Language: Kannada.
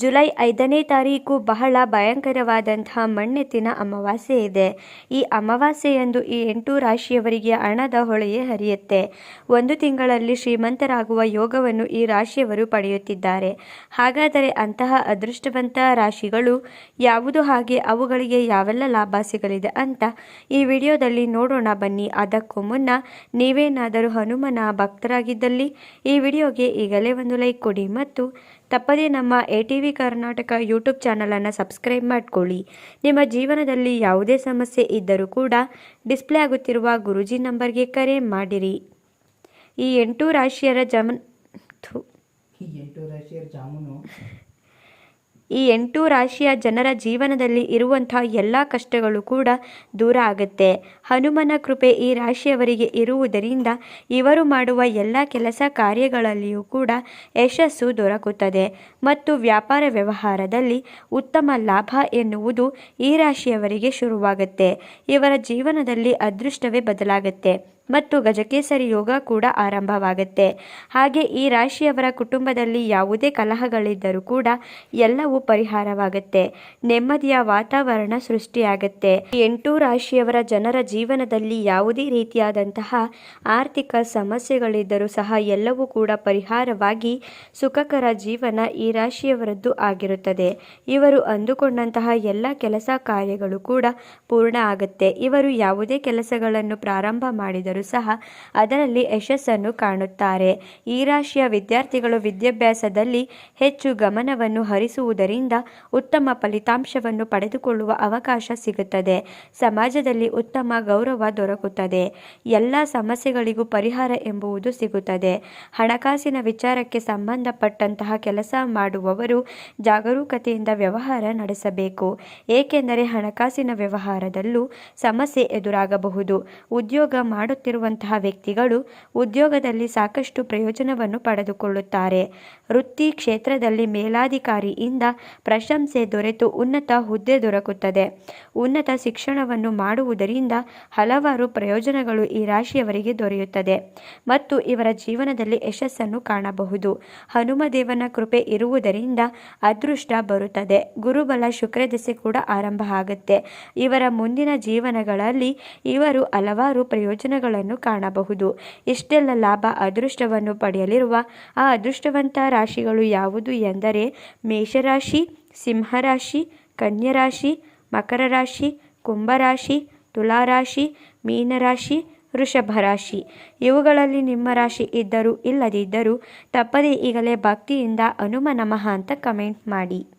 ಜುಲೈ ಐದನೇ ತಾರೀಕು ಬಹಳ ಭಯಂಕರವಾದಂತಹ ಮಣ್ಣೆತ್ತಿನ ಅಮಾವಾಸ್ಯೆ ಇದೆ. ಈ ಅಮಾವಾಸ್ಯೆಯಂದು ಈ ಎಂಟು ರಾಶಿಯವರಿಗೆ ಹಣದ ಹೊಳೆಯೇ ಹರಿಯುತ್ತೆ. ಒಂದು ತಿಂಗಳಲ್ಲಿ ಶ್ರೀಮಂತರಾಗುವ ಯೋಗವನ್ನು ಈ ರಾಶಿಯವರು ಪಡೆಯುತ್ತಿದ್ದಾರೆ. ಹಾಗಾದರೆ ಅಂತಹ ಅದೃಷ್ಟವಂತ ರಾಶಿಗಳು ಯಾವುದು? ಹಾಗೆ ಅವುಗಳಿಗೆ ಯಾವೆಲ್ಲ ಲಾಭ ಸಿಗಲಿದೆ ಅಂತ ಈ ವಿಡಿಯೋದಲ್ಲಿ ನೋಡೋಣ ಬನ್ನಿ. ಅದಕ್ಕೂ ಮುನ್ನ ನೀವೇನಾದರೂ ಹನುಮನ ಭಕ್ತರಾಗಿದ್ದಲ್ಲಿ ಈ ವಿಡಿಯೋಗೆ ಈಗಲೇ ಒಂದು ಲೈಕ್ ಕೊಡಿ ಮತ್ತು ತಪ್ಪದೇ ನಮ್ಮ ಎ ಟಿ ಕರ್ನಾಟಕ ಯೂಟ್ಯೂಬ್ ಚಾನಲನ್ನು ಸಬ್ಸ್ಕ್ರೈಬ್ ಮಾಡಿಕೊಳ್ಳಿ. ನಿಮ್ಮ ಜೀವನದಲ್ಲಿ ಯಾವುದೇ ಸಮಸ್ಯೆ ಇದ್ದರೂ ಕೂಡ ಡಿಸ್ಪ್ಲೇ ಆಗುತ್ತಿರುವ ಗುರುಜಿ ನಂಬರ್ಗೆ ಕರೆ ಮಾಡಿರಿ. ಈ ಎಂಟು ರಾಶಿಯರ ಜಮನ್ ಈ ಎಂಟು ರಾಶಿಯರ ಜಾಮೂನು ಈ ಎಂಟು ರಾಶಿಯ ಜನರ ಜೀವನದಲ್ಲಿ ಇರುವಂತಹ ಎಲ್ಲ ಕಷ್ಟಗಳು ಕೂಡ ದೂರ ಆಗುತ್ತೆ. ಹನುಮನ ಕೃಪೆ ಈ ರಾಶಿಯವರಿಗೆ ಇರುವುದರಿಂದ ಇವರು ಮಾಡುವ ಎಲ್ಲ ಕೆಲಸ ಕಾರ್ಯಗಳಲ್ಲಿಯೂ ಕೂಡ ಯಶಸ್ಸು ದೊರಕುತ್ತದೆ. ಮತ್ತು ವ್ಯಾಪಾರ ವ್ಯವಹಾರದಲ್ಲಿ ಉತ್ತಮ ಲಾಭ ಎನ್ನುವುದು ಈ ರಾಶಿಯವರಿಗೆ ಶುರುವಾಗುತ್ತೆ. ಇವರ ಜೀವನದಲ್ಲಿ ಅದೃಷ್ಟವೇ ಬದಲಾಗುತ್ತೆ. ಮತ್ತು ಗಜಕೇಸರಿ ಯೋಗ ಕೂಡ ಆರಂಭವಾಗುತ್ತೆ. ಹಾಗೆ ಈ ರಾಶಿಯವರ ಕುಟುಂಬದಲ್ಲಿ ಯಾವುದೇ ಕಲಹಗಳಿದ್ದರೂ ಕೂಡ ಎಲ್ಲವೂ ಪರಿಹಾರವಾಗುತ್ತೆ. ನೆಮ್ಮದಿಯ ವಾತಾವರಣ ಸೃಷ್ಟಿಯಾಗುತ್ತೆ. ಎಂಟು ರಾಶಿಯವರ ಜನರ ಜೀವನದಲ್ಲಿ ಯಾವುದೇ ರೀತಿಯಾದಂತಹ ಆರ್ಥಿಕ ಸಮಸ್ಯೆಗಳಿದ್ದರೂ ಸಹ ಎಲ್ಲವೂ ಕೂಡ ಪರಿಹಾರವಾಗಿ ಸುಖಕರ ಜೀವನ ಈ ರಾಶಿಯವರದ್ದು ಆಗಿರುತ್ತದೆ. ಇವರು ಅಂದುಕೊಂಡಂತಹ ಎಲ್ಲ ಕೆಲಸ ಕಾರ್ಯಗಳು ಕೂಡ ಪೂರ್ಣ ಆಗುತ್ತೆ. ಇವರು ಯಾವುದೇ ಕೆಲಸಗಳನ್ನು ಪ್ರಾರಂಭ ಮಾಡಿದರೂ ಸಹ ಅದರಲ್ಲಿ ಯಶಸ್ಸನ್ನು ಕಾಣುತ್ತಾರೆ. ಈ ರಾಶಿಯ ವಿದ್ಯಾರ್ಥಿಗಳು ವಿದ್ಯಾಭ್ಯಾಸದಲ್ಲಿ ಹೆಚ್ಚು ಗಮನವನ್ನು ಹರಿಸುವುದರಿಂದ ಉತ್ತಮ ಫಲಿತಾಂಶವನ್ನು ಪಡೆದುಕೊಳ್ಳುವ ಅವಕಾಶ ಸಿಗುತ್ತದೆ. ಸಮಾಜದಲ್ಲಿ ಉತ್ತಮ ಗೌರವ ದೊರಕುತ್ತದೆ. ಎಲ್ಲ ಸಮಸ್ಯೆಗಳಿಗೂ ಪರಿಹಾರ ಎಂಬುವುದು ಸಿಗುತ್ತದೆ. ಹಣಕಾಸಿನ ವಿಚಾರಕ್ಕೆ ಸಂಬಂಧಪಟ್ಟಂತಹ ಕೆಲಸ ಮಾಡುವವರು ಜಾಗರೂಕತೆಯಿಂದ ವ್ಯವಹಾರ ನಡೆಸಬೇಕು. ಏಕೆಂದರೆ ಹಣಕಾಸಿನ ವ್ಯವಹಾರದಲ್ಲೂ ಸಮಸ್ಯೆ ಎದುರಾಗಬಹುದು. ಉದ್ಯೋಗ ಮಾಡುತ್ತಿರುವಂತಹ ವ್ಯಕ್ತಿಗಳು ಉದ್ಯೋಗದಲ್ಲಿ ಸಾಕಷ್ಟು ಪ್ರಯೋಜನವನ್ನು ಪಡೆದುಕೊಳ್ಳುತ್ತಾರೆ. ವೃತ್ತಿ ಕ್ಷೇತ್ರದಲ್ಲಿ ಮೇಲಾಧಿಕಾರಿಯಿಂದ ಪ್ರಶಂಸೆ ದೊರೆತು ಉನ್ನತ ಹುದ್ದೆ ದೊರಕುತ್ತದೆ. ಉನ್ನತ ಶಿಕ್ಷಣವನ್ನು ಮಾಡುವುದರಿಂದ ಹಲವಾರು ಪ್ರಯೋಜನಗಳು ಈ ರಾಶಿಯವರಿಗೆ ದೊರೆಯುತ್ತದೆ ಮತ್ತು ಇವರ ಜೀವನದಲ್ಲಿ ಯಶಸ್ಸನ್ನು ಕಾಣಬಹುದು. ಹನುಮದೇವನ ಕೃಪೆ ಇರುವುದರಿಂದ ಅದೃಷ್ಟ ಬರುತ್ತದೆ. ಗುರುಬಲ ಶುಕ್ರದೆಸೆ ಕೂಡ ಆರಂಭ ಆಗುತ್ತೆ. ಇವರ ಮುಂದಿನ ಜೀವನಗಳಲ್ಲಿ ಇವರು ಹಲವಾರು ಪ್ರಯೋಜನಗಳನ್ನು ಕಾಣಬಹುದು. ಇಷ್ಟೆಲ್ಲ ಲಾಭ ಅದೃಷ್ಟವನ್ನು ಪಡೆಯಲಿರುವ ಆ ಅದೃಷ್ಟವಂತ ರಾಶಿಗಳು ಯಾವುದು ಎಂದರೆ ಮೇಷರಾಶಿ, ಸಿಂಹರಾಶಿ, ಕನ್ಯರಾಶಿ ಮಕರ ರಾಶಿ ಕುಂಭರಾಶಿ, ತುಲಾರಾಶಿ, ಮೀನರಾಶಿ ವೃಷಭ ರಾಶಿ ಇವುಗಳಲ್ಲಿ ನಿಮ್ಮ ರಾಶಿ ಇದ್ದರೂ ಇಲ್ಲದಿದ್ದರೂ ತಪ್ಪದೇ ಈಗಲೇ ಭಕ್ತಿಯಿಂದ ಹನುಮ ನಮಃ ಅಂತ ಕಮೆಂಟ್ ಮಾಡಿ.